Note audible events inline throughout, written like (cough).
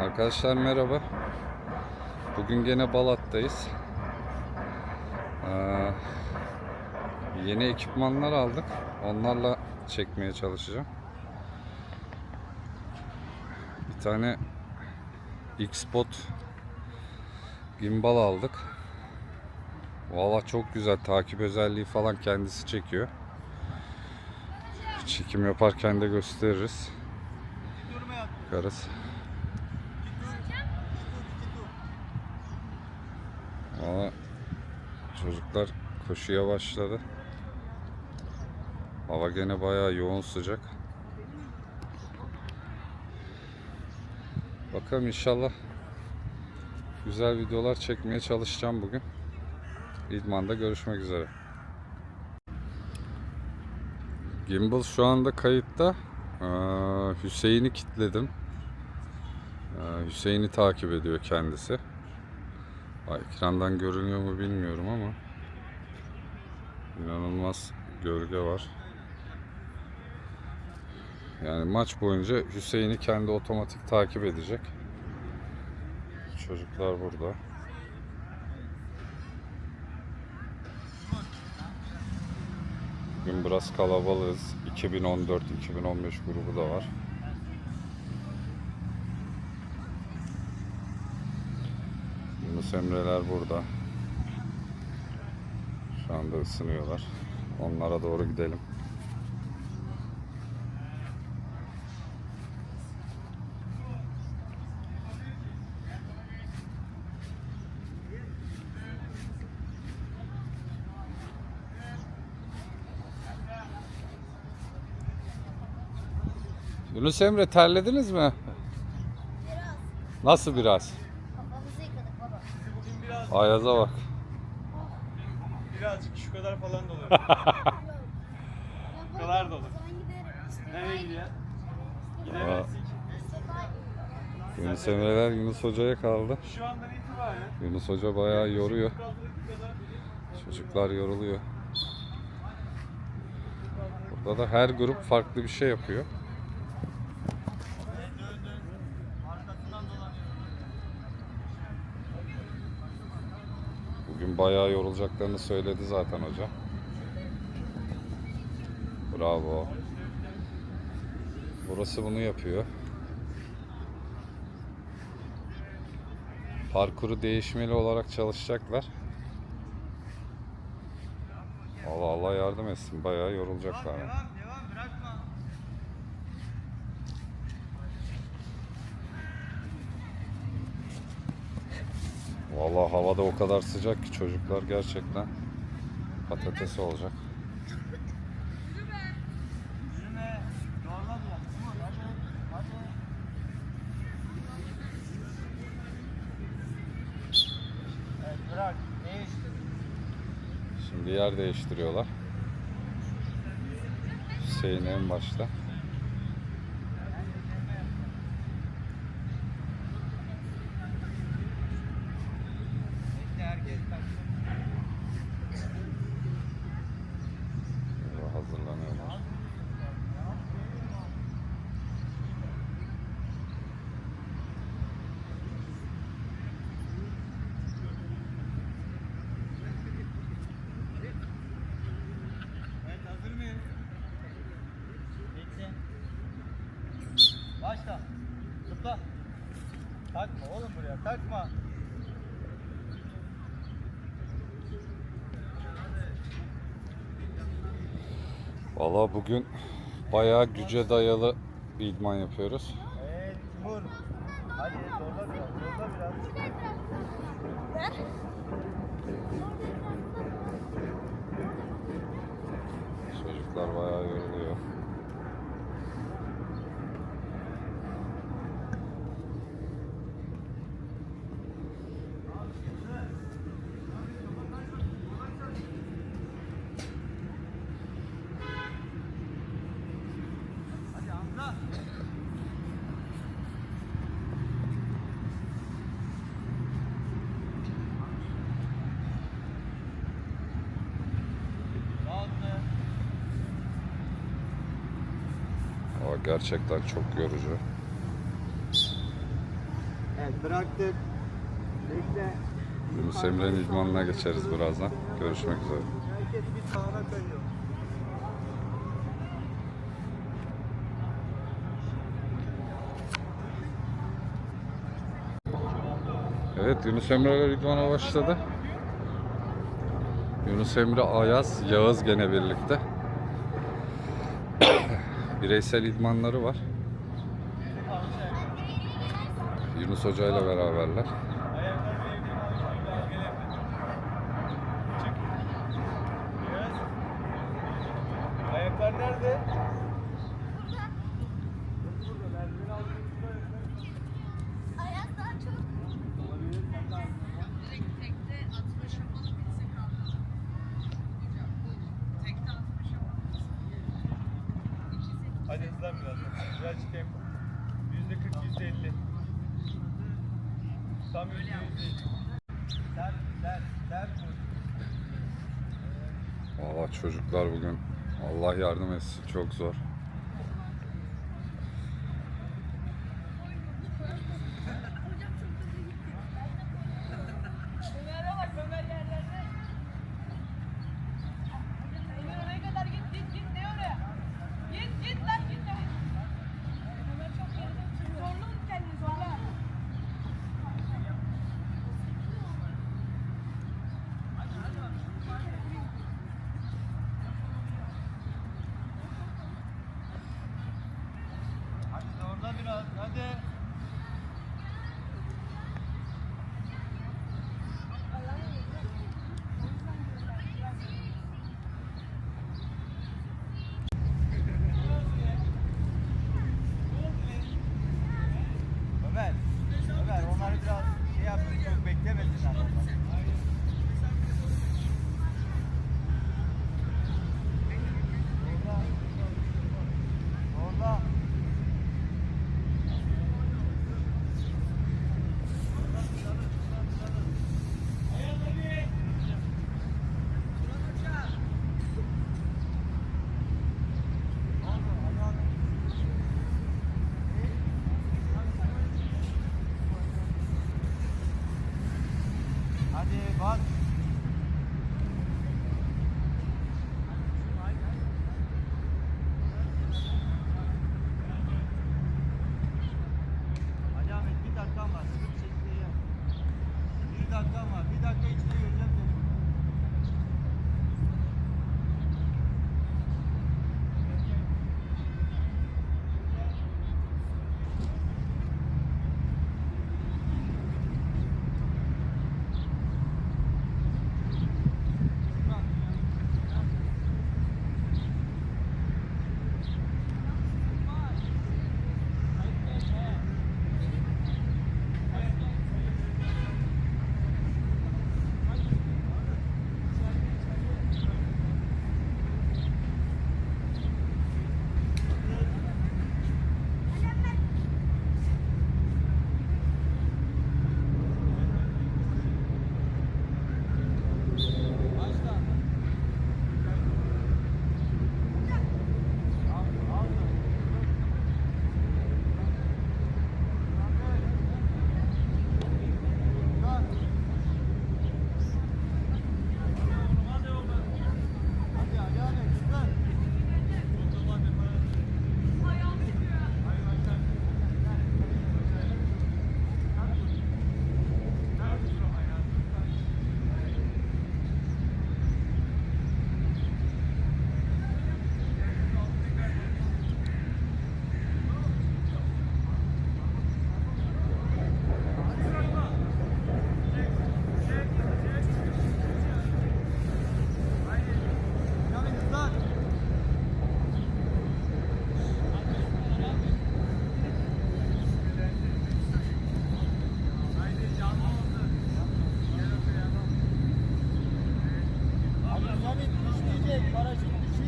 Arkadaşlar merhaba. Bugün gene Balat'tayız. Ee, yeni ekipmanlar aldık. Onlarla çekmeye çalışacağım. Bir tane X-Spot gimbal aldık. Valla çok güzel takip özelliği falan kendisi çekiyor. Çekim yaparken de gösteririz. Bakarız. Valla çocuklar koşuya başladı. Hava gene bayağı yoğun sıcak. Bakalım inşallah güzel videolar çekmeye çalışacağım bugün. İdman'da görüşmek üzere. Gimbal şu anda kayıtta. Ee, Hüseyin'i kilitledim. Ee, Hüseyin'i takip ediyor kendisi. Ekrandan görünüyor mu bilmiyorum ama inanılmaz gölge var. Yani maç boyunca Hüseyin'i kendi otomatik takip edecek. Çocuklar burada. Bugün biraz kalabalığız. 2014-2015 grubu da var. Yunus Emre'ler burada. Şu anda ısınıyorlar. Onlara doğru gidelim. Yunus Emre terlediniz mi? Nasıl biraz? Ayaz'a bak. birazcık şu kadar falan dolu. (laughs) Bu kadar dolu. Nereye gidiyor? Yunus Emre'ler Yunus Hoca'ya kaldı. Şu andan itibaren Yunus Hoca bayağı yoruyor. Çocuklar yoruluyor. Burada da her grup farklı bir şey yapıyor. Bugün bayağı yorulacaklarını söyledi zaten hoca. Bravo. Burası bunu yapıyor. Parkuru değişmeli olarak çalışacaklar. Allah Allah yardım etsin. Bayağı yorulacaklar. Devam devam Vallahi havada o kadar sıcak ki çocuklar gerçekten patates olacak. Şimdi yer değiştiriyorlar. Hüseyin en başta. Bekle herkes taksın. Burada hazırlanıyorlar. Evet hazır mıyız? Bekle. Başla. Zıpla. Takma oğlum buraya takma. Vallahi bugün bayağı güce dayalı bir idman yapıyoruz. Evet Timur. Hadi zorla biraz zorla biraz. Çocuklar bayağı yoruluyor. Hadi Hamza. Rahatlı. Ama gerçekten çok yorucu. Evet bıraktık. Bekle. Yunus Emre'nin idmanına geçeriz birazdan. Görüşmek üzere. Herkes bir sağına kayıyor. Evet Yunus Emre'ler idmana başladı. Yunus Emre, Ayaz, Yağız gene birlikte. Bireysel idmanları var. Yunus Hoca ile beraberler. Hadi hızlan biraz. Biraz çıkayım. Yüzde 40, yüzde 50. Tam yüzde yüzde 50. Ter, ter, ter vur. Valla çocuklar bugün Allah yardım etsin çok zor.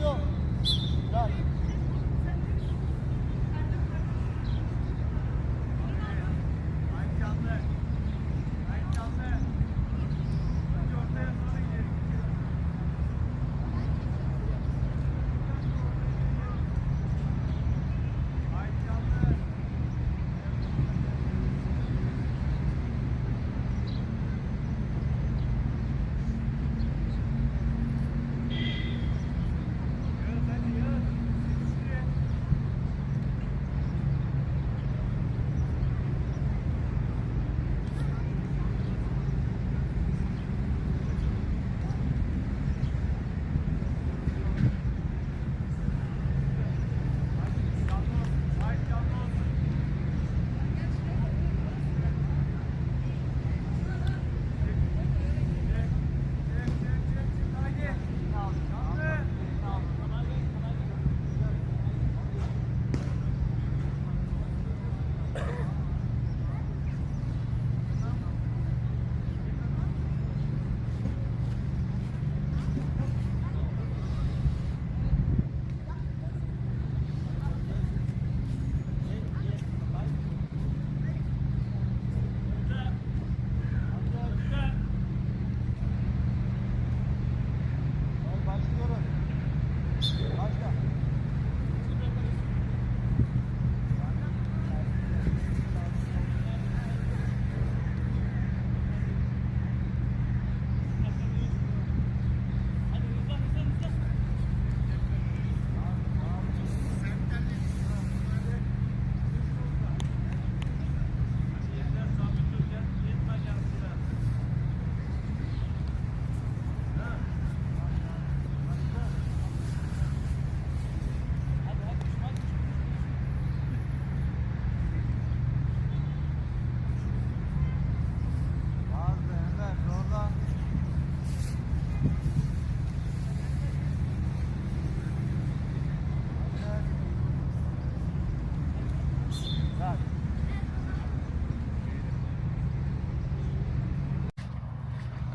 요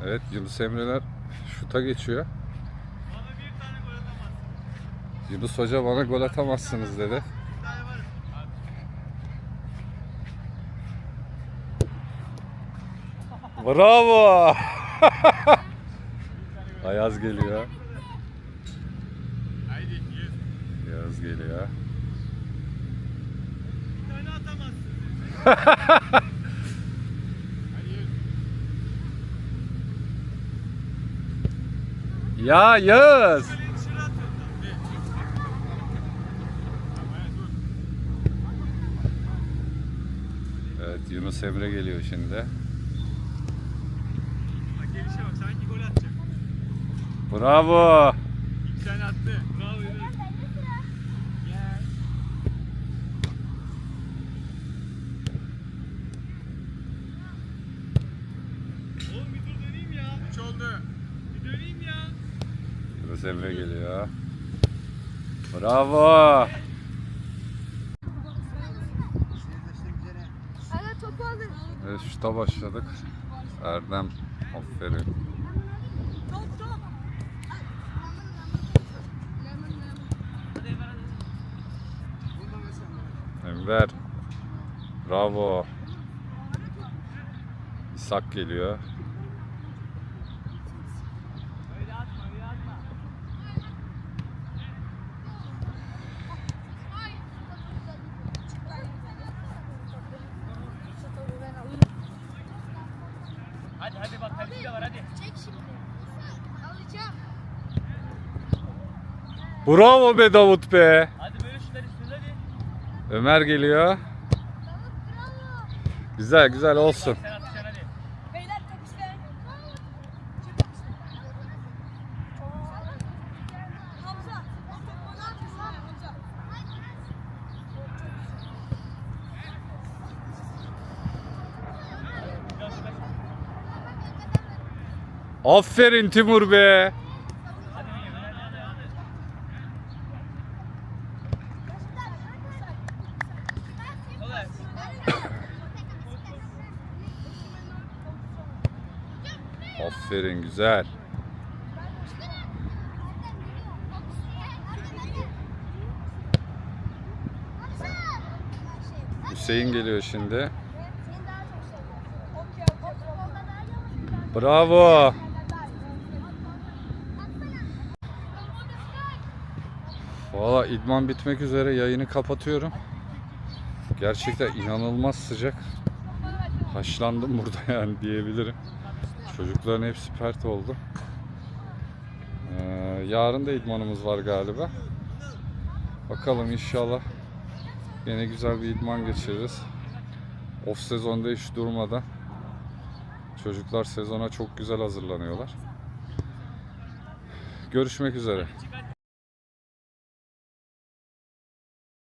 Evet Yunus Emre'ler şuta geçiyor. Bana bir tane gol atamazsın. Yunus Hoca bana gol atamazsınız dedi. Bravo! (laughs) Ayaz geliyor. Haydi yüz. Yaz geliyor. Bir tane atamazsın. (laughs) Hadi yüz. Ya Yağız! Evet Yunus Emre geliyor şimdi. Bak gelişe bak sanki gol atacak. Bravo! İki tane attı. Bravo Yunus. Gel. Oğlum bir dur döneyim ya. Üç oldu. Bir döneyim ya. Yunus Emre geliyor. Bravo! Evet şuta başladık. Erdem aferin. Enver. Bravo. İshak geliyor. Öyle atma öyle atma. Hadi hadi bak kaleci de var hadi. Çek şimdi. Alacağım. Bravo be Davut be. Hadi böyle istiyoruz hadi. Ömer geliyor. Güzel güzel olsun. Sen atacaksın hadi. Beyler top işte. Hamza. o top bana atıyorsun ha, Hamza. Biraz şutlar. Aferin Timur be. Hadi hadi hadi hadi. Kolay. Aferin güzel. Hüseyin geliyor şimdi. Bravo. Valla idman bitmek üzere yayını kapatıyorum. Gerçekten inanılmaz sıcak. Haşlandım (laughs) burada yani diyebilirim. Çocukların hepsi pert oldu. Ee, yarın da idmanımız var galiba. Bakalım inşallah yine güzel bir idman geçiririz. Off sezonda hiç durmadan çocuklar sezona çok güzel hazırlanıyorlar. Görüşmek üzere.